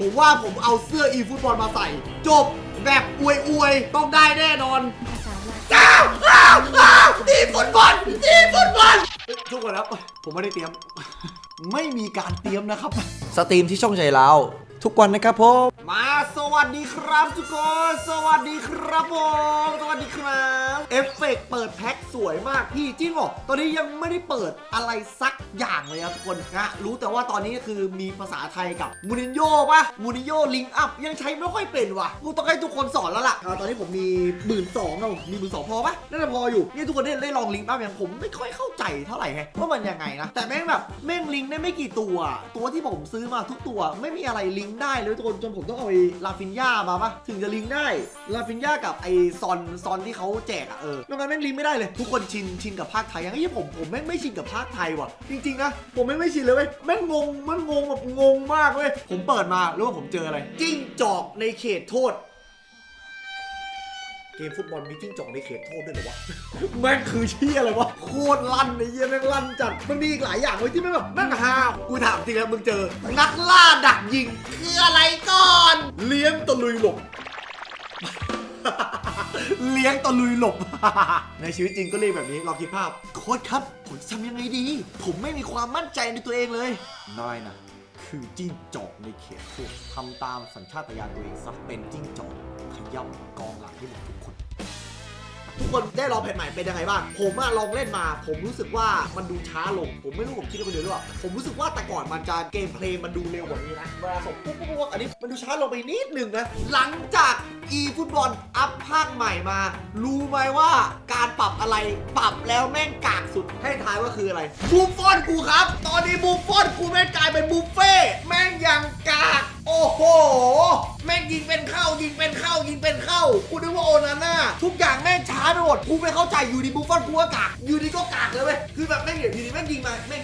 ผมว่าผมเอาเสื้ออีฟุตบอลมาใส่ จบแบบอวยอวยๆต้องได้แน่นอนจ้าวอ้าวอ้าวทีมฟุตบอลทีมฟุตบอลเฮ้ยทุกคนครับ ผมไม่ได้เตรียม ไม่มีการเตรียมนะครับ สตรีมที่ช่องใจเราทุกวันนะครับผม มา สวัสดีครับทุกคน สวัสดีครับผม สวัสดีครับ เอฟเฟกต์เปิดแพ็คสวยมากพี่จริงเหรอตอนนี้ยังไม่ได้เปิดอะไรสักอย่างเลยครับทุกคนนะรู้แต่ว่าตอนนี้คือมีภาษาไทยกับมูนินโญ่ปะมูนินโญ่ลิงอัพยังใช้ไม่ค่อยเป็นว่ะกูต้องให้ทุกคนสอนแล้วล่ะอ่าตอนนี้ผมมีหมื่นสองอะมีหมื่นสองพอปะน่าจะพออยู่นี่ทุกคนได้ได้ลองลิงอัพยังผมไม่ค่อยเข้าใจเท่าไหร่ไงว่ามันยังไงนะแต่แม่งแบบแม่งลิงได้ไม่กี่ตัว ตัวที่ผมซื้อมาทุกตัว ไม่มีอะไรลิงก์ได้เลยทุกคนจนผมต้องเอาไอ้ลาฟินยามาปะถึงจะลิงก์ได้ลาฟินยากับไอซอนซอนที่เขาแจกอะเออนอกนั้นแม่งลิงก์ไม่ได้เลย ทุกคนชินชินกับภาคไทยยังไอ้ผมผมแม่งไม่ชินกับภาคไทยว่ะจริงๆนะผมแม่งไม่ชินเลยเว้ยแม่งงงแม่งงงแบบงงมากเว้ยผมเปิดมาแล้ว่าผมเจออะไรจิ้งจอกในเขตโทษ เกมฟุตบอลมีจิ้งจอกในเขตโทษด้วยเหรอวะ แม่งคือเชี่ยอะไรวะ โคตรลั่นไอ้เหี้ยแม่งลั่นจัด มันมีอีกหลายอย่างเลยที่แม่งแบบแม่งฮากูถามจริงแล้วมึงเจอ นักล่าดักยิง คืออะไรก่อน เลี้ยงตะลุยหลบ เลี้ยงตะลุยหลบ ในชีวิตจริงก็เรียกแบบนี้ลองคิดภาพ โค้ชครับ ผมจะทำยังไงดี ผมไม่มีความมั่นใจในตัวเองเลยน้อยนะคือจิ้งจอกในเขตโทษทำตามสัญชาตญาณตัวเองซะเป็นจิ้งจอกขย่ำกองหลังให้หมดทุกคน ทุกคนได้ลองแผ่นใหม่เป็นยังไงบ้าง ผมอะลองเล่นมา ผมรู้สึกว่ามันดูช้าลง ผมไม่รู้ผมคิดว่าเป็นเดือนหรือเปล่า ผมรู้สึกว่าแต่ก่อนมันจะเกมเพลย์มันดูเร็วกว่านี้นะ เวลาส่งปุ๊บปุ๊บปุ๊บอันนี้มันดูช้าลงไปนิดหนึ่งนะ หลังจาก e ฟุตบอลอัพภาคใหม่มา รู้ไหมว่าการปรับอะไร ปรับแล้วแม่งกากสุด ให้ทายว่าคืออะไร บูฟฟอนกูครับ ตอนนี้บูฟฟอนกูแม่งกลายเป็นบุฟเฟ่ แม่งยังกาก โอ้โห แม่งยิงเป็นเข้ายิงเป็นเข้ายิง กูนึกว่าโอนาน่าทุกอย่างแม่งช้าไปหมดกูไม่เข้าใจอยู่ดีบูฟฟอนกูก็กากอยู่ดีก็กากเลยเว้ยคือแบบแม่งเดี๋ยวอยู่ดีแม่งยิงมาแม่ง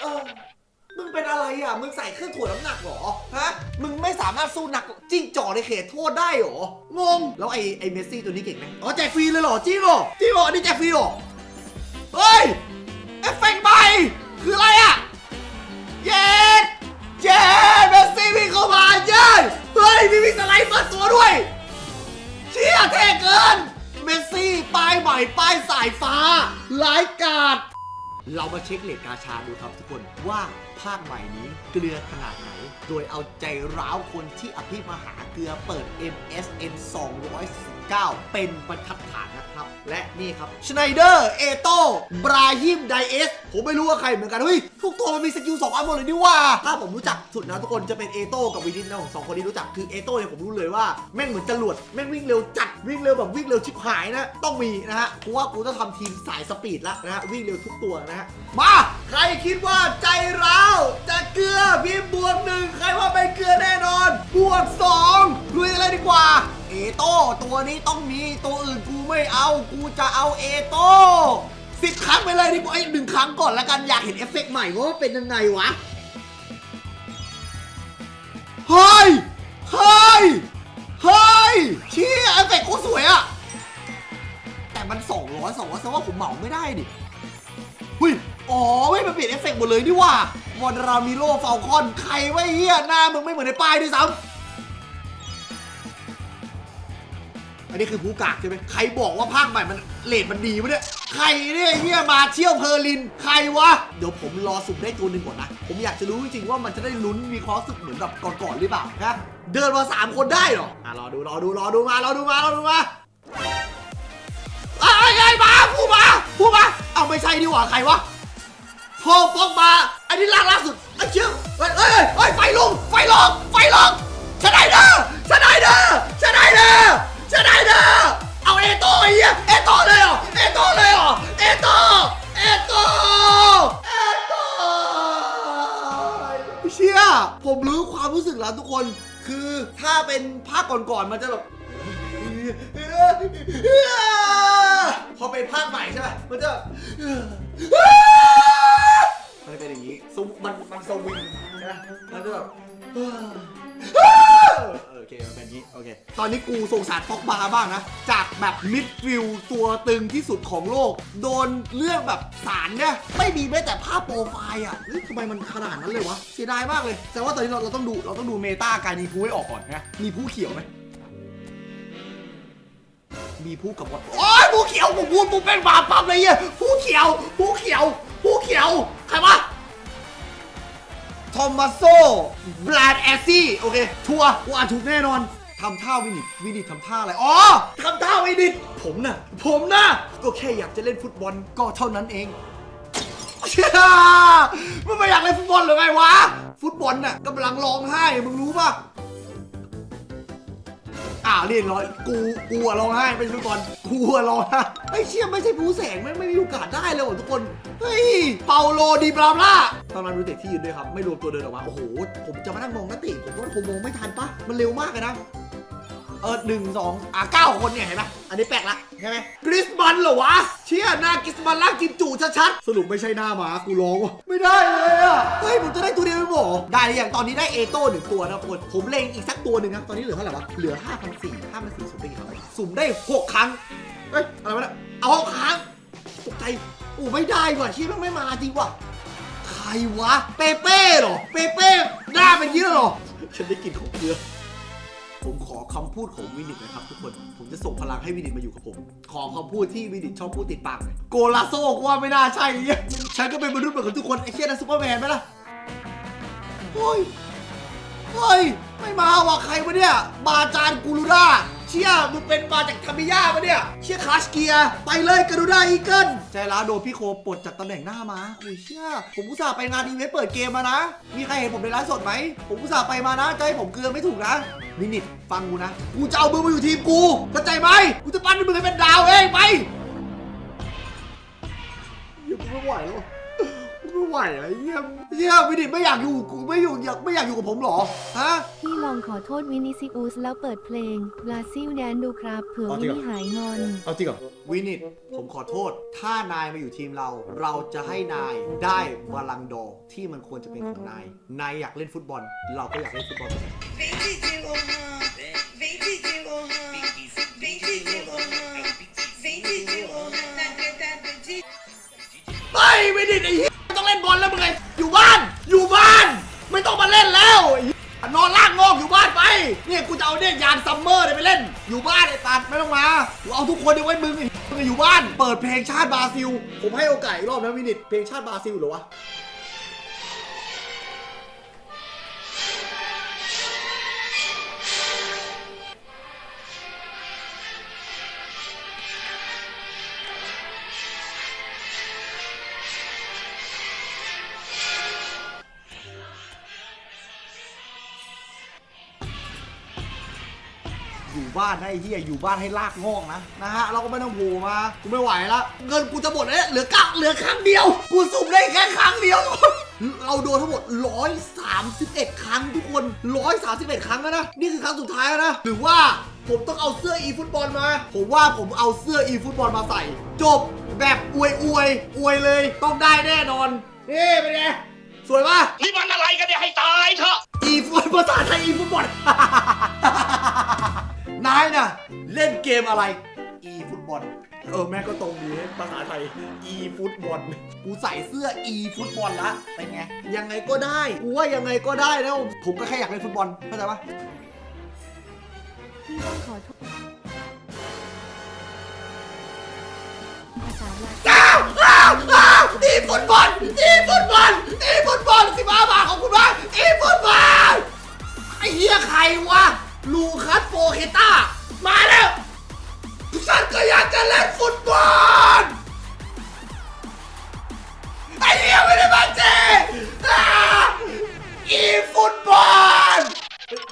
เออมึงเป็นอะไรอะ มึงใส่เครื่องถ่วงน้ำหนักเหรอ ฮะ มึงไม่สามารถสู้หนักจิ้งจ่อในเขตโทษได้หรอ งง แล้วไอ้ไอ้เมสซี่ตัวนี้เก่งไหมอ๋อแจกฟรีเลยเหรอจริงเหรอจริงเหรออันนี้แจกฟรีเหรอ เฮ้ย เอฟเฟกต์ใหม่คืออะไรอะ เย็ดเย็ดเมสซี่วิ่งเข้ามาเย็ดเฮ้ยมีวิ่งสไลด์เปิดตัวด้วย ป้ายใหม่ป้ายสายฟ้าหลายกาดเรามาเช็คเลทกาชาดูครับทุกคนว่าภาคใหม่นี้เกลือขนาดไหน โดยเอาใจร้าวคนที่อภิมหาเกลือเปิด MSN 9 เป็นบรรทัดฐานนะครับ และนี่ครับชไนเดอร์ เอโต้บราฮิมไดเอสผมไม่รู้ว่าใครเหมือนกัน เฮ้ย ทุกตัวมันมีสกิลสองอันหมดเลยนี่ว่า ถ้าผมรู้จักสุดนะทุกคนจะเป็นเอโต้กับวินินนะผมสองคนนี้รู้จักคือเอโต้เนี่ยผมรู้เลยว่าแม่งเหมือนจรวดแม่งวิ่งเร็วจัดวิ่งเร็วแบบวิ่งเร็วชิบหายนะ ต้องมีนะฮะเพราะว่ากูต้องทำทีมสายสปีดล้วนะฮะวิ่งเร็วทุกตัวนะฮะมาใครคิดว่าใจเราจะเกลือพิมบวกหนึ่งใครว่าไม่เกลือแน่นอนบวกสองลุยอะไรดีกว่า เอโต้ตัวนี้ต้องมีตัวอื่นกูไม่เอา กูจะเอาเอโต้สิบครั้งไปเลยดีกว่าไอ้หนึ่งครั้งก่อนละกันอยากเห็นเอฟเฟกต์ใหม่ว่าเป็นยังไงวะเฮ้ยเฮ้ยเฮ้ยเชี่ยเอฟเฟกต์โคตรสวยอะแต่มัน200 200แสดงว่าผมเหมาไม่ได้ดิหุ้ยอ๋อไม่มาเปลี่ยนเอฟเฟกต์หมดเลยนี่ว่าวอนรามิโลฟาลคอนใครไว้เฮียหน้ามึงไม่เหมือนในป้ายด้วยซ้ำ อันนี้คือผู้กากใช่ไหมใครบอกว่าภาคใหม่มันเลทมันดีวะเนี่ยใครเนี่ยเฮียมาเชี่ยวเพอร์ลิน ใครวะ เดี๋ยวผมรอสุ่มได้ตัวหนึ่งก่อนนะ ผมอยากจะรู้จริงๆว่ามันจะได้ลุ้นมีความรู้สึกเหมือนแบบก่อนๆหรือเปล่านะเดินมาสามคนได้เหรออะรอดูรอดูรอดูมารอดูมารอดูมาไอ้ไอ้ยมาผู้มาผู้มาเอาไม่ใช่ดีกว่าใครวะพอปอกมา อันนี้ล่าล่าสุดไอ้เชี่ยเฮ้ยเฮ้ยเฮ้ยไฟลงไฟลงไฟลงชไนเดอชไนเดอชไนเดอ ชไนเดอเอาเอโต้ไอ้เหี้ยเอโต้เลยเหรอเอโต้เลยเหรอเอโต้เอโต้เอโต้เชี่ยผมรู้ความรู้สึกแล้วทุกคน คือถ้าเป็นภาคก่อนๆมันจะแบบพอเป็นภาคใหม่ใช่ไหมมันจะมันเป็นอย่างนี้มันมันสวิงนะมันจะแบบ โอเคมันเป็นงนี้โอเค ตอนนี้กูสงสารป็อกบาบ้างนะ จากแบบมิดฟิลด์ตัวตึงที่สุดของโลก โดนเรื่องแบบสารเนี่ยไม่มีแม้แต่ภาพโปรไฟล์อะเฮ้ยทำไมมันขนาดนั้นเลยวะ เสียดายมากเลยแต่ว่าตอนนี้เราเราต้องดูเราต้องดูเมตาการมีผู้ให้ออกก่อนนะมีผู้เขียวไหมมีผู้กับบอลโอ้ยผู้เขียวผมพูดปุ๊บเป็นบาปั๊บเลยเหี้ยผู้เขียว ผู้เขียว ผู้เขียวใครวะ ทอมมาโซบลาดแอซซี่โอเค ชัวร์กูอ่านถูกแน่นอนทำท่าวินิตวินิตทำท่าอะไร อ๋อทำท่าวินิตผมน่ะ ผมน่ะ ก็แค่อยากจะเล่นฟุตบอลก็เท่านั้นเองเชี่ยมึงไม่อยากเล่นฟุตบอลหรือไงวะ ฟุตบอลน่ะกำลังร้องไห้ มึงรู้ป่ะอ้าวเรียบร้อยกูกูอะร้องไห้ไม่ใช่ฟุตบอลกูอะร้องไห้ไอ้เชี่ยไม่ใช่ผู้แสงไม่ไม่มีโอกาสได้เลยว่ะทุกคน เฮ้ย เปาโลดีบราล่า ตอนนั้นดูเตะที่ยืนด้วยครับ ไม่รวมตัวเดินออกมาโอ้โห ผมจะมานั่งมองนักเตะผมว่าผมมองไม่ทันปะมันเร็วมากเลยนะ เออหนึ่งสองอะเก้าคนเนี่ยเห็นปะอันนี้แปลกละใช่ไหมกริสมันเหรอวะ เชี่ยหน้ากริสมันล่างกินจูชัดๆสรุปไม่ใช่หน้าหมากูร้องวะไม่ได้เลยอะเฮ้ยผมจะได้ตัวเดียวไม่บอกได้อยังตอนนี้ได้เอโต้หนึ่งตัวนะคนผมเล็งอีกสักตัวหนึ่งครับตอนนี้เหลือเท่าไหร่วะเหลือ5 4 0 0 5 4 0 0สุ่มได้กี่ครั้งสุ่มได้ 6 ครั้งเฮ้ยอะไรวะเนี่ยเอาหกครั้งตกใจโอ้ไม่ได้ว่ะชี้มันไม่มาจริงว่ะ วะ เปเป้เหรอ เปเป้หน้าเป็นเยอะเหรอ ฉันได้กลิ่นของเกลือ ผมขอคำพูดของวินิตนะครับทุกคน ผมจะส่งพลังให้วินิตมาอยู่กับผม ขอคำพูดที่วินิตชอบพูดติดปากหน่อยโกลาโซก็ว่าไม่น่าใช่เหี้ยฉันก็เป็นมนุษย์เหมือนกับทุกคนไอ้เชี่ยนั่นซูเปอร์แมนไหมล่ะเฮ้ยเฮ้ย ไม่มาว่ะใครวะเนี่ย บาจานกูรูด้า เชี่ยมึงเป็นมาจากทามิยาปะเนี่ย เชี่ยคาชเกียร์ไปเลยกรูด้าอีเกิลใจร้าวโดนพี่โคปลดจากตำแหน่งหน้ามาอุ้ยเชี่ยผมอุตส่าห์ไปงานอีเวนต์เปิดเกมมานะ มีใครเห็นผมในไลฟ์สดไหม ผมอุตส่าห์ไปมานะจะให้ผมเกลือไม่ถูกนะมินิทฟังกูนะ กูจะเอามึงมาอยู่ทีมกูเข้าใจไหมกูจะปั้นมึงให้เป็นดาวเองไปเหี้ยกูไม่ไหวแล้ว ไม่ไหวอะไรเงี้ยเหี้ยวินิทไม่อยากอยู่กูไม่อยู่อยากไม่อยากอยู่กับผมเหรอฮะ พี่ลองขอโทษวินิซิอุสแล้วเปิดเพลงบราซิลแดนดูครับเผื่อเอาวิจริงเหรอนิหายงอนเอาจริงเหรอวินิตผมขอโทษ ถ้านายมาอยู่ทีมเรา เราจะให้นายได้บาลังก์ดอร์ที่มันควรจะเป็นของนาย นายอยากเล่นฟุตบอล เราก็อยากเล่นฟุตบอล Vem Didi Lohan, vem Didi Lohan, vem Didi Lohan, vem Didi Lohan, na treta do Didi. เฮ้ยวินิตไอ้เหี้ยไม่ต้องเล่น บอลแล้วมึงไงอยู่บ้าน อยู่บ้าน ไม่ต้องมาเล่นแล้วนอนล่างงอกอยู่บ้านไปเนี่ยกูจะเอาเนี่ยยานซัมเมอร์เนี่ยไปเล่น อยู่บ้านไอ้ตัดไม่ต้องมากูเอาทุกคนเอาไว้มึงมึงอยู่บ้าน เปิดเพลงชาติบราซิล ผมให้โอกาสอีกรอบนะวินิตเพลงชาติบราซิลเหรอวะ บ้านนะไอ้เหี้ยอยู่บ้านให้ลากงอกนะนะฮะเราก็ไม่ต้องโผล่มากูไม่ไหวละเงินกูจะหมดแล้วเหลือกักเหลือครั้งเดียว กูสุ่มได้แค่ครั้งเดียว เราโดนทั้งหมด 131 ครั้งทุกคน 131 ครั้งแล้วนะ นี่คือครั้งสุดท้ายแล้วนะ หรือว่าผมต้องเอาเสื้ออีฟุตบอลมา ผมว่าผมเอาเสื้ออีฟุตบอลมาใส่ จบแบบอวยอวยอวยเลย ต้องได้แน่นอนนี่เป็นไงสวยปะนี่มันอะไรกันเนี่ยให้ตายเถอะอีฟุตภาษาไทยอีฟุตบอล นายน่ะ เล่นเกมอะไรอีฟุตบอลเออแม่ก็ตรงดีภาษาไทยอีฟุตบอลกูใส่เสื้ออีฟุตบอลละเป็นไง ยังไงก็ได้กูว่ายังไงก็ได้นะผมก็แค่อยากเล่นฟุตบอลเข้าใจปะพี่ต้องขอโทษภาษาบราซิลอ้าวอ้าวอ้าวอีฟุตบอลอีฟุตบอลอีฟุตบอลสิบ้าบาทของคุณมากอีฟุตบอลไอ้เหี้ยใครวะ ลูคัสโฟเคต้า มาแล้วฉันก็อยากจะเล่นฟุตบอลไอ้เหี้ยไม่ได้มาเจอีฟุตบอล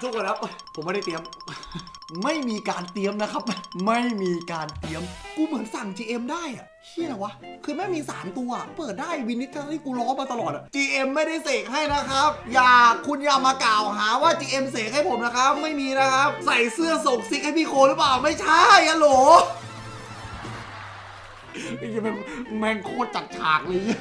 ทุกคนครับ ผมไม่ได้เตรียม ไม่มีการเตรียมนะครับ ไม่มีการเตรียม กูเหมือนสั่ง GM ได้อะเฮียอะไรวะ คือไม่มีสารตัว เปิดได้วินิจที่กูล้อมาตลอดอะ GM ไม่ได้เสกให้นะครับ อย่าคุณอย่ามากล่าวหาว่า GM เสกให้ผมนะครับ ไม่มีนะครับ ใส่เสื้อส่งซิกให้พี่โคหรือเปล่าไม่ใช่อะโหล ไอ้เหี้ยแม่งแม่งโคตรจัดฉากเลยเนี่ย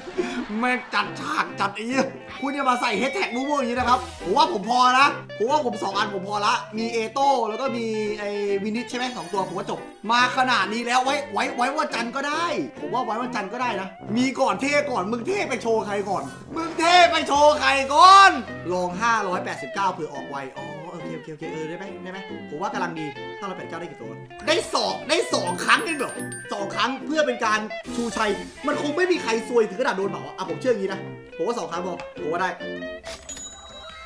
แม่งจัดฉากจัดไอ้เหี้ยคุณจะมาใส่เฮชแท็กมูฟอย่างนี้นะครับผมว่าผมพอนะผมว่าผมสองอันผมพอละมีเอโต้แล้วก็มีไอ้วินิชใช่ไหมสองตัวผมว่าจบ มาขนาดนี้แล้วไว้ไว้ไว้ว่าจันทร์ก็ได้ ผมว่าไว้ว่าจันทร์ก็ได้นะ มีก่อนเท่ก่อนมึงเท่ไปโชว์ใครก่อน มึงเท่ไปโชว์ใครก่อนลอง589เผื่อออกไวอ๋อ อเคโอเคโอเคเออได้ไหมได้ไหมผมว่ากำลังดี589ได้กี่ตัวได้สองได้สองครั้งเองเหรอสองครั้งเพื่อเป็นการชูชัย มันคงไม่มีใครซวยถึงขนาดโดนเหมาอะผมเชื่ออย่างนี้นะผมว่าสองครั้งพอผมว่าได้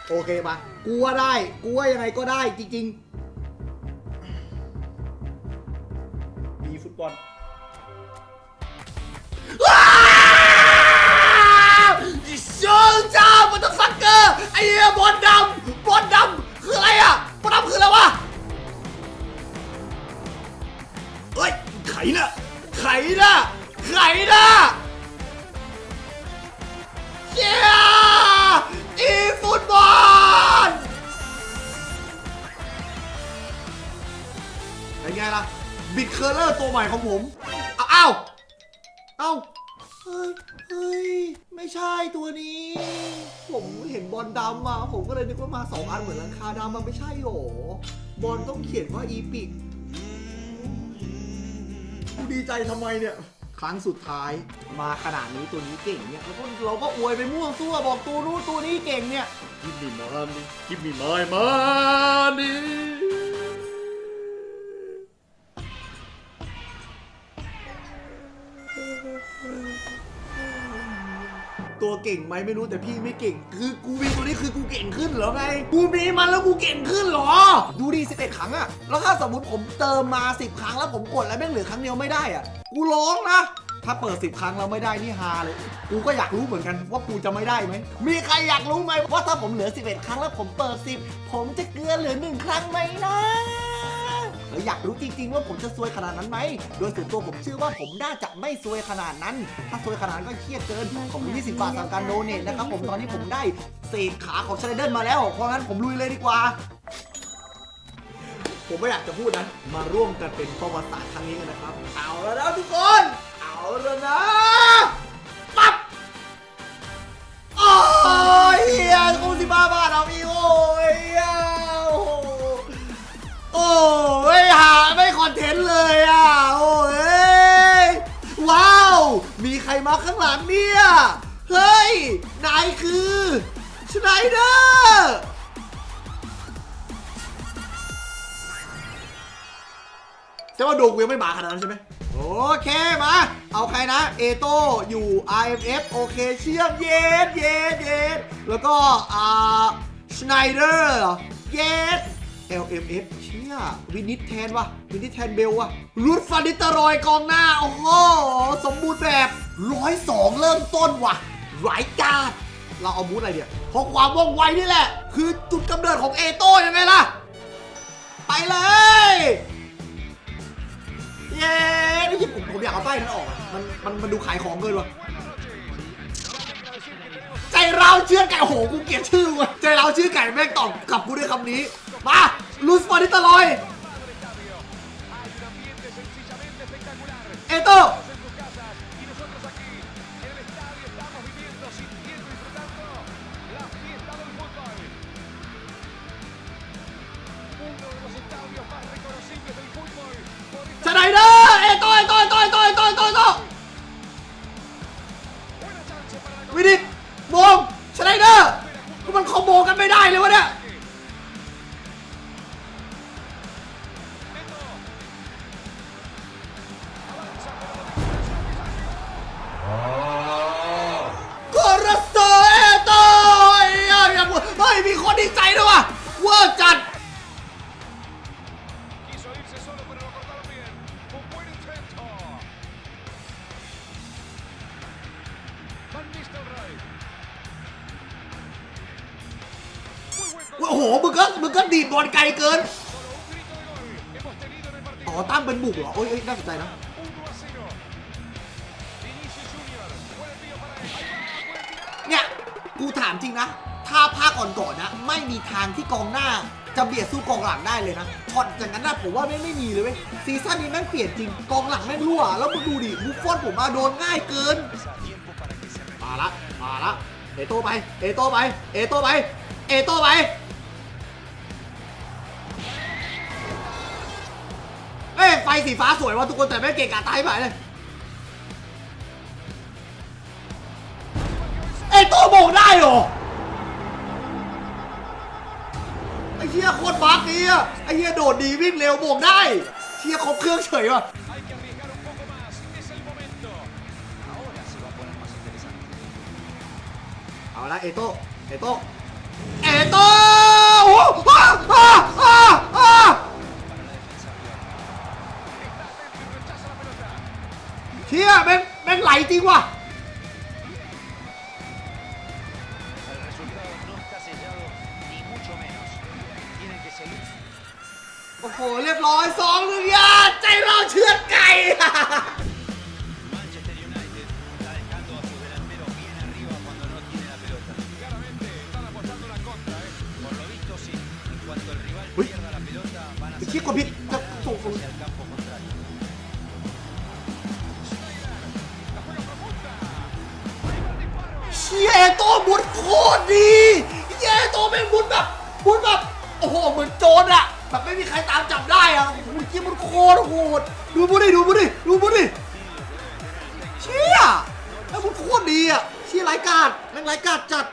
โอเคมากูว่าได้กูว่ายังไงก็ได้จริงๆมีฟุตบอลโชว์จ้ามันต้องฟักเกอร์ไอ้เหี้ยบอลดำ นะไขนะเย้อีฟุตบอลเป็นไงล่ะ บิดเคอร์เลอร์ตัวใหม่ของผมเอาอ้าวเอ้าเฮ้ยเฮ้ย ไม่ใช่ตัวนี้ ผมเห็นบอลดำมา ผมก็เลยนึกว่ามาสองอันเหมือนหลังคาดำมันไม่ใช่หรอบอลต้องเขียนว่าอีพิก กูดีใจทำไมเนี่ย ครั้งสุดท้ายมาขนาดนี้ตัวนี้เก่งเนี่ยแล้วก็เราก็อวยไปมั่วซั่วบอกตัวนู้นตัวนี้เก่งเนี่ยกิมมี่มันกิม เก่งไหมไม่รู้แต่พี่ไม่เก่ง คือกูมีตัวนี้คือกูเก่งขึ้นเหรอไงกูมีมันแล้วกูเก่งขึ้นเหรอ ดูดี11 ครั้งอะแล้วถ้าสมมติผมเติมมา 10 ครั้งแล้วผมกดแล้วแม่งเหลือครั้งเดียวไม่ได้อะกูร้องนะถ้าเปิด 10 ครั้งแล้วไม่ได้นี่ฮาเลย กูก็อยากรู้เหมือนกันว่ากูจะไม่ได้ไหม มีใครอยากรู้ไหมว่าถ้าผมเหลือ 11 ครั้งแล้วผมเปิด 10 ผมจะเกลือเหลือหนึ่งครั้งไหมนะ แล้วอยากรู้จริงๆ ว่าผมจะซวยขนาดนั้นไหม โดยส่วนตัวผมเชื่อว่าผมน่าจะไม่ซวยขนาดนั้น ถ้าซวยขนาดนั้นก็เครียดเกินผมมี20 บาทสำหรับการโดเนทนะครับผมตอนนี้ผมได้เศษขาของชไนเดอร์มาแล้ว เพราะงั้นผมลุยเลยดีกว่าผมไม่อยากจะพูดนะ มาร่วมกันเป็นประวัติศาสตร์ครั้งนี้กันนะครับ เอาแล้วนะทุกคน เอาแล้วนะ ปั๊บ โอ้ยเฮียกูสิบ้าบ้าเอาอีกโอ้ยเฮียโอ้ มีใครมาข้างหลังเนี่ย เฮ้ย นายคือชไนเดอร์ใช่ว่าดวงกูยังไม่มาขนาดนั้นใช่ไหมโอเค มา เอาใครนะ เอโตอยู่ IMF โอเค เชื่อมเย็ดเย็ดเย็ดแล้วก็ อ่าชไนเดอร์เหรอเย็ด LMF เชี่ ยวินิตแทนวะวินิตแทนเบลวะรุดฟานิตรอยกองหน้า โอ้โห สมบูรณ์แบบร้อยสองเริ่มต้นวะไรายกาดเราเอาบูธอะไรเดียวเพราะความว่องไวนี่แหละ คือจุดกำเนิดของเอโต้ยังไงล่ะ ไปเลย เย้นี่ที่ผมผมอยากเอาป้ายนั้นออกอะมันมันมันดูขายของเกินวะใจเราเชื่อไก่โอ้โหกูเกลียดชื่อวะใจเราเชื่อไก่แม่งตอบกลับกูด้วยคำนี้ มาลูสฟอร์นิตลอยเอโต้สไนเดอร์เอโตเอโต้เอโต้เอโต้เอโต้เอโต้เอโต้วิดิตมงสไนเดอร์มันคอมโบกันไม่ได้เลยวะเนี่ย เกิน อ๋อตั้งเป็นบุกเหรอโอ้ยเอ้ยน่าสนใจนะ เนี่ย กูถามจริงนะ ถ้าภาคก่อนๆนะ ไม่มีทางที่กองหน้าจะเบียดสู้กองหลังได้เลยนะ ช็อตอย่างนั้นนะผมว่าไม่ไม่มีเลยเว้ย ซีซั่นนี้แม่งเปลี่ยนจริง กองหลังแม่งรั่ว แล้วมึงดูดิบุฟฟอนผมมาโดนง่ายเกิน มาละ มาละ เอโต้ไป เอโต้ไป เอโต้ไป เอโต้ไป เอ้ยไฟสีฟ้าสวยว่ะทุกคนแต่ไม่เก่งกาตายไปเลยเอโต้โบกได้เหรอไอ้เหี้ยโคตรบักนี่อะไอ้เหี้ยโดดดีวิ่งเร็วโบกได้เหี้ยครบเครื่องเฉยว่ะเอาละเอโต้เอโต้เอโต้โอ้โห เฮียแม่งแม่งไหลจริงว่ะโอ้โห เรียบร้อยสองหนึ่งยาใจเราเชือดไก่เฮ้ยคิดกว่าผิดจะส่ง้บุญโคตรดีเชี่ยเอโตแม่งบุญแบบบุญแบบโอ้โหเหมือนโจรอะแบบไม่มีใครตามจับได้อะโอ้โหเชี่ยบุญโคตรโหดดูบุญดิดูบุญดิดูบุญดิเชี่ยแม่งบุญโคตรดีอะเชี่ยไร้กาดแม่งไร้กาดจัด